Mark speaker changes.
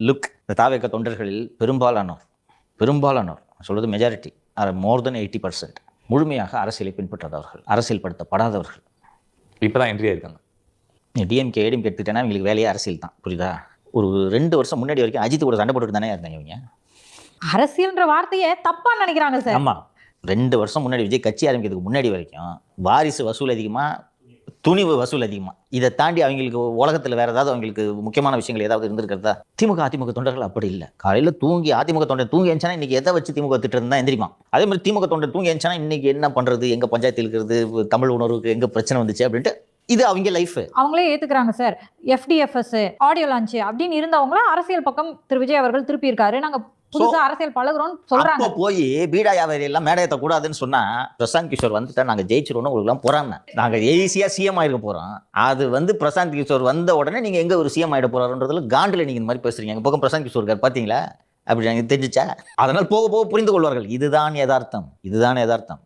Speaker 1: Look இந்த தாவேக்க தொண்டர்களில் பெரும்பாலானோர் பெரும்பாலானோர் நான் சொல்றது majority more than eighty percent முழுமையாக அரசியலை பின்பற்றாதவர்கள் அரசியல் படுத்தப்படாதவர்கள்
Speaker 2: இப்போ தான் என்ட்ரி ஆயிருக்காங்க
Speaker 1: டிஎம்கே ஏடிஎம்கே எடுத்துக்கிட்டேன்னா இவங்களுக்கு வேலையே அரசியல் தான் புரியுதா? ஒரு ரெண்டு வருஷம் முன்னாடி வரைக்கும் அஜித் கூட சண்டை போட்டுட்டு தானே இருந்தாங்க இவங்க.
Speaker 3: அரசியல்ன்ற வார்த்தையை தப்பா நினைக்கிறாங்க சார்.
Speaker 1: ஆமாம் ரெண்டு வருஷம் முன்னாடி விஜய் கட்சி ஆரம்பிக்கிறதுக்கு முன்னாடி வரைக்கும் வாரிசு வசூல் அதிகமாக துணிவு வசூல் அதிகமாக இதை தாண்டி அவங்களுக்கு உலகத்தில் வேறு ஏதாவது அவங்களுக்கு முக்கியமான விஷயங்கள் ஏதாவது இருந்திருக்கிறதா? திமுக அதிமுக தொண்டர்கள் அப்படி இல்லை. காலையில் தூங்கி அதிமுக தொண்டர் தூங்கி எழுந்தானா இன்னைக்கு எதை வச்சு திமுக திட்டம் தான் எந்திரிமா அதே மாதிரி திமுக தொண்டர் தூங்கி எழுந்தானா இன்னைக்கு என்ன பண்ணுறது எங்கள் பஞ்சாயத்து இருக்கிறது? தமிழ் உணர்வுக்கு எங்கே பிரச்சனை வந்துச்சு அப்படின்ட்டு இது அவங்க லைஃப்
Speaker 3: அவங்களே ஏத்துக்கிறாங்க சார். எஃப்டிஎஃப்எஸ் ஆடியோ லான்ச் அப்படின்னு இருந்தவங்கள அரசியல் பக்கம் திரு விஜய் அவர்கள் திருப்பி இருக்காரு. நாங்க புதுசா அரசியல் பழகுறோம்னு சொல்றாங்க.
Speaker 1: அப்போ போய் பீடா வியாபாரி எல்லாம் மேடை ஏற்றக்கூடாதுன்னு சொன்னா பிரசாந்த் கிஷோர் வந்துட்டா நாங்க ஜெயிச்சிருவோம்னு உங்களுக்கு எல்லாம் போறாங்க நாங்க ஈஸியா சிஎம் ஆயிருக்க போறோம். அது வந்து பிரசாந்த் கிஷோர் வந்த உடனே நீங்க எங்க ஒரு சிஎம் ஆயிட போறாருன்றதுல காண்டில் நீங்க இந்த மாதிரி பேசுறீங்க. எங்க பக்கம் பிரசாந்த் கிஷோர் இருக்கார் பாத்தீங்களா? அப்படி எனக்கு தெரிஞ்சுச்சா? அதனால் போக போக புரிந்து கொள்வார்கள். இதுதான் யதார்த்தம். இதுதான் யதார்த்தம்.